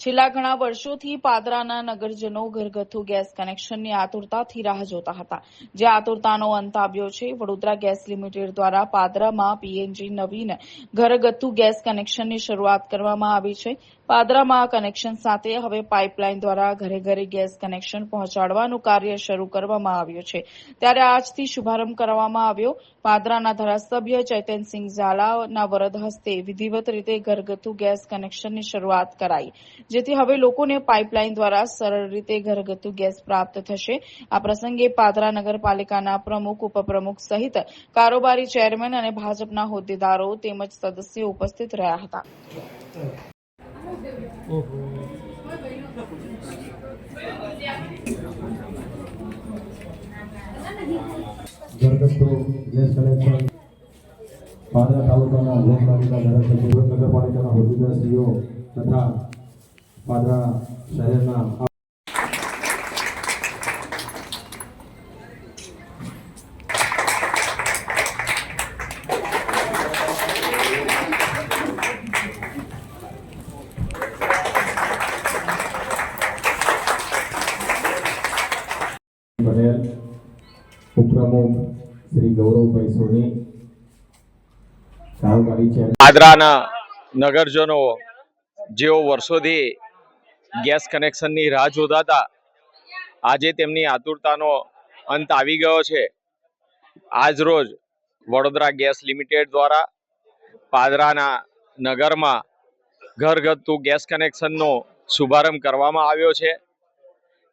છેલ્લા ઘણા વર્ષોથી પાદરાના નગરજનો ઘરગથ્થુ ગેસ કનેક્શનની આતુરતાથી રાહ જોતા હતા. જે આતુરતાનો અંત આવ્યો છે, વડોદરા ગેસ લિમિટેડ દ્વારા પાદરામાં પીએનજી નવીન ઘરગથ્થુ ગેસ કનેક્શનની શરૂઆત કરવામાં આવી છે. પાદરામાં કનેક્શન સાથે હવે પાઇપલાઇન દ્વારા ઘરે ઘરે ગેસ કનેક્શન પહોંચાડવાનું કાર્ય શરૂ કરવામાં આવ્યું છે. ત્યારે આજથી શુભારંભ કરવામાં આવ્યો. પાદરાના ધારાસભ્ય ચૈતનસિંહ ઝાલાના વરદ હસ્તે વિધિવત રીતે ઘરગથ્થુ ગેસ કનેક્શનની શરૂઆત કરાઈ, જેથી હવે લોકોને પાઇપલાઇન દ્વારા સરળ રીતે ઘરગથ્થુ ગેસ પ્રાપ્ત થશે. આ પ્રસંગે પાદરા નગરપાલિકાના પ્રમુખ, ઉપપ્રમુખ સહિત કારોબારી ચેરમેન અને ભાજપના હોદ્દેદારો તેમજ સદસ્યો ઉપસ્થિત રહ્યા હતા. ઘરગથ્થુ ગેસ કનેક્શન. પાદરા તાલુકાના નગરપાલિકાના હોદ્દેદારશ્રીઓ તથા પાદરા શહેરના બનેલ ઉપપ્રમુખ શ્રી ગૌરવભાઈ સોની કારોબારી ચેરમેન પાદરાના નગરજનો, જેઓ વર્ષોથી ગેસ કનેક્શનની રાહ જોતા હતા, આજે તેમની આતુરતાનો અંત આવી ગયો છે. આજ રોજ વડોદરા ગેસ લિમિટેડ દ્વારા પાદરાના નગરમાં ઘરગથ્થુ ગેસ કનેક્શનનો શુભારંભ કરવામાં આવ્યો છે.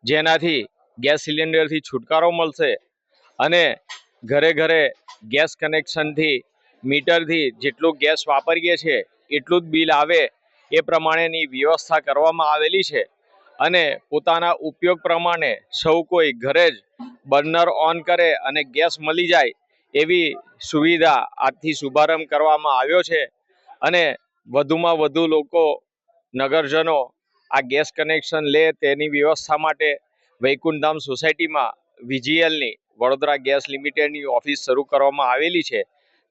જેનાથી ગેસ સિલિન્ડરથી છુટકારો મળશે અને ઘરે ઘરે ગેસ કનેક્શનથી, મીટરથી જેટલું ગેસ વાપરીએ છીએ, એટલું જ બિલ આવે એ પ્રમાણેની વ્યવસ્થા કરવામાં આવેલી છે. અને પોતાના ઉપયોગ પ્રમાણે સૌ કોઈ ઘરે જ બર્નર ઓન કરે અને ગેસ મળી જાય એવી સુવિધા આજથી શુભારંભ કરવામાં આવ્યો છે. અને વધુમાં વધુ લોકો, નગરજનો આ ગેસ કનેક્શન લે તેની વ્યવસ્થા માટે વૈકુંઠધામ સોસાયટીમાં વીજીએલની વડોદરા ગેસ લિમિટેડની ઓફિસ શરૂ કરવામાં આવેલી છે.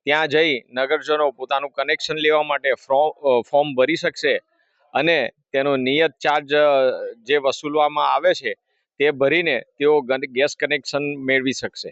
ત્યાં જઈ નગરજનો પોતાનું કનેક્શન લેવા માટે ફ્રો- ફોર્મ ભરી શકશે અને તેનો નિયત ચાર્જ જે વસૂલવામાં આવે છે તે ભરીને તેઓ ગેસ કનેક્શન મેળવી શકશે.